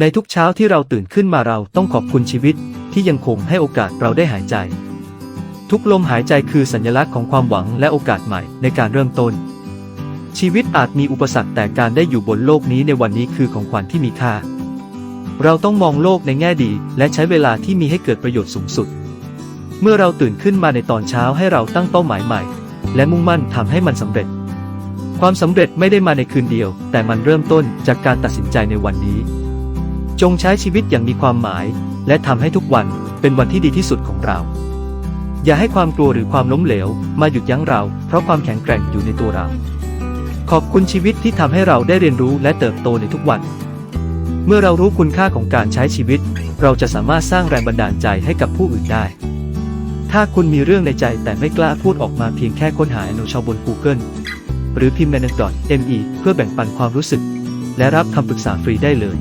ในทุกเช้าที่เราตื่นขึ้นมาเราต้องขอบคุณชีวิตที่ยังคงให้โอกาสเราได้หายใจ ทุกลมหายใจคือสัญลักษณ์ของความหวังและโอกาสใหม่ในการเริ่มต้น ชีวิตอาจมีอุปสรรคแต่การได้อยู่บนโลกนี้ในวันนี้คือของขวัญที่มีค่า เราต้องมองโลกในแง่ดี และใช้เวลาที่มีให้เกิดประโยชน์สูงสุด เมื่อเราตื่นขึ้นมาในตอนเช้าให้เราตั้งเป้าหมายใหม่ และมุ่งมั่นทำให้มันสำเร็จ ความสำเร็จไม่ได้มาในคืนเดียว แต่มันเริ่มต้นจากการตัดสินใจในวันนี้ จงใช้ชีวิตอย่างมีความหมาย และทำให้ทุกวันเป็นวันที่ดีที่สุดของเรา อย่าให้ความกลัวหรือความล้มเหลว มาหยุดยั้งเรา เพราะความแข็งแกร่งอยู่ในตัวเรา ขอบคุณชีวิตที่ทำให้เราได้เรียนรู้และเติบโตในทุกวัน เมื่อเรารู้คุณค่าของการใช้ชีวิต เราจะสามารถสร้างแรงบันดาลใจให้กับผู้อื่นได้ ถ้าคุณมีเรื่องในใจแต่ไม่กล้าพูดออกมาเพียงแค่ค้นหาอนุชาบน Google หรือพิมพ์ใน net.me เพื่อแบ่งปันความรู้สึก และรับคำปรึกษาฟรีได้เลย